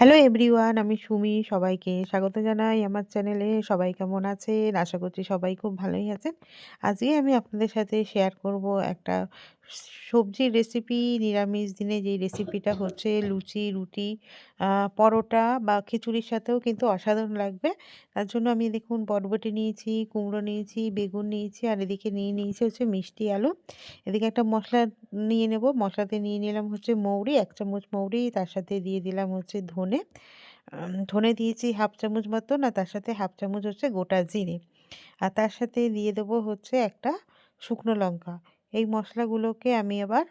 Hello everyone আমি সুমি, সবাইকে স্বাগত জানাই আমার চ্যানেলে। সবাই কেমন আছেন? আশা করছি সবাই খুব ভালোই আছেন। আজকে আমি আপনাদের সাথে শেয়ার করব একটা সবজির রেসিপি নিরামিষ দিনে যেই রেসিপিটা হচ্ছে লুচি, রুটি পরোটা বা খিচুড়ির সাথেও কিন্তু অসাধারণ লাগবে। তার জন্য আমি দেখুন বটবটি নিয়েছি, কুমড়ো নিয়েছি, বেগুন নিয়েছি আর এদিকে নিয়ে নিয়েছি হচ্ছে মিষ্টি আলু। এদিকে একটা মশলা নিয়ে নেব, মশলাতে নিয়ে নিলাম হচ্ছে মৌরি, এক চামচ মৌরি, তার সাথে দিয়ে দিলাম হচ্ছে ধনে। ধনে দিয়েছি হাফ চামচ মতো না তার সাথে হাফ চামচ হচ্ছে গোটা জিরে। আর তার সাথে দিয়ে দেবো হচ্ছে একটা শুকনো লঙ্কা। এই মশলাগুলোকে আমি আবার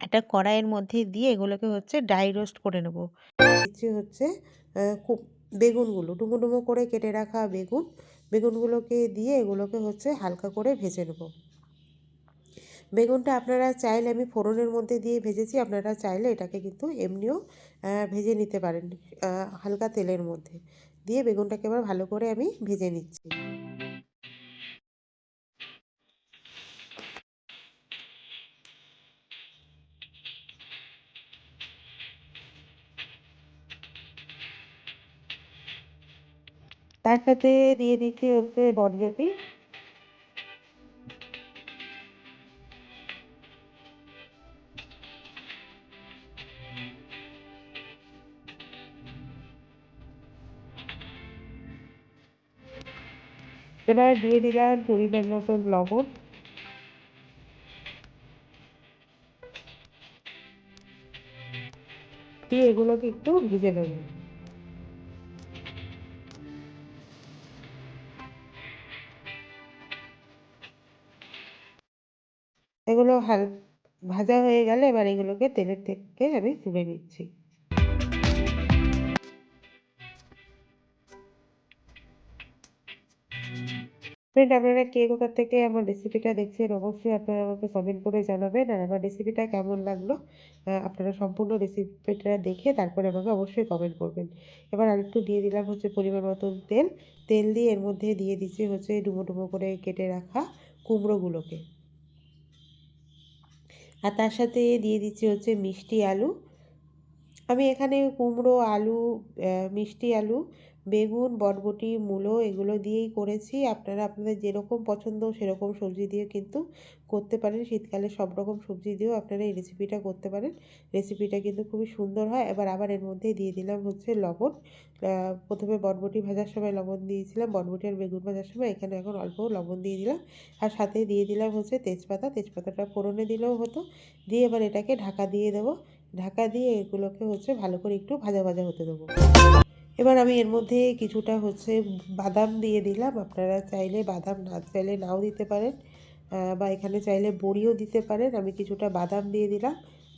একটা কড়াইয়ের মধ্যে দিয়ে এগুলোকে হচ্ছে ড্রাই রোস্ট করে নেব। দিচ্ছি হচ্ছে খুব বেগুনগুলো, ডুমো ডুমো করে কেটে রাখা বেগুন। বেগুনগুলোকে দিয়ে এগুলোকে হচ্ছে হালকা করে ভেজে নেব। বেগুনটা আপনারা চাইলে, আমি ফোড়নের মধ্যে দিয়ে ভেজেছি, আপনারা চাইলে এটাকে কিন্তু এমনিও ভেজে নিতে পারেন হালকা তেলের মধ্যে। দিয়ে বেগুনটাকে এবার ভালো করে আমি ভেজে নিচ্ছি। তার সাথে দিয়ে দিচ্ছি হচ্ছে বরবটি এবার দিয়ে দিলাম পরিমাণ মতন লবণ। দিয়ে এগুলোকে একটু ভেজে নেব। এগুলো হাল, ভাজা হয়ে গেলে এবার এগুলোকে তেলের থেকে আমি তুলে নিচ্ছি। ফ্রেন্ড আপনারা কে কোথা থেকে আমার রেসিপিটা দেখছেন, অবশ্যই আপনারা আমাকে কমেন্ট করে জানাবেন। আর আমার রেসিপিটা কেমন লাগল আপনারা সম্পূর্ণ রেসিপিটা দেখে তারপরে আমাকে অবশ্যই কমেন্ট করবেন। এবার আরেকটু দিয়ে দিলাম হচ্ছে পরিমাণ মতন তেল। তেল দিয়ে এর মধ্যে দিয়ে দিচ্ছি হচ্ছে ডুমো ডুমো করে কেটে রাখা কুমড়োগুলোকে। আর তার সাথে দিয়ে দিচ্ছি হচ্ছে মিষ্টি আলু। আমি এখানে কুমড়ো, আলু মিষ্টি আলু, বেগুন, বরবটি, মূলো এগুলো দিয়েই করেছি। আপনারা আপনাদের যেরকম পছন্দ সেরকম সবজি দিয়ে কিন্তু করতে পারেন। শীতকালে সব রকম সবজি দিয়েও আপনারা এই রেসিপিটা করতে পারেন। রেসিপিটা কিন্তু খুবই সুন্দর হয়। এবার আবার এর মধ্যে দিয়ে দিলাম হচ্ছে লবণ। প্রথমে বরবটি ভাজার সময় লবণ দিয়েছিলাম। বরবটি আর বেগুন ভাজার সময় এখানে এখন অল্প লবণ দিয়ে দিলাম। আর সাথে দিয়ে দিলাম হচ্ছে তেজপাতা। তেজপাতাটা ফোড়নে দিলেও হতো। দিয়ে এবার এটাকে ঢাকা দিয়ে দেবো। ঢাকা দিয়ে এগুলোকে হচ্ছে ভালো করে একটু ভাজা ভাজা হতে দেবো। এবার আমি এর মধ্যে কিছুটা হচ্ছে বাদাম দিয়ে দিলাম। আপনারা চাইলে বাদাম না চাইলে নাও দিতে পারেন বা এখানে চাইলে বড়িও দিতে পারেন। আমি কিছুটা বাদাম দিয়ে দিলাম।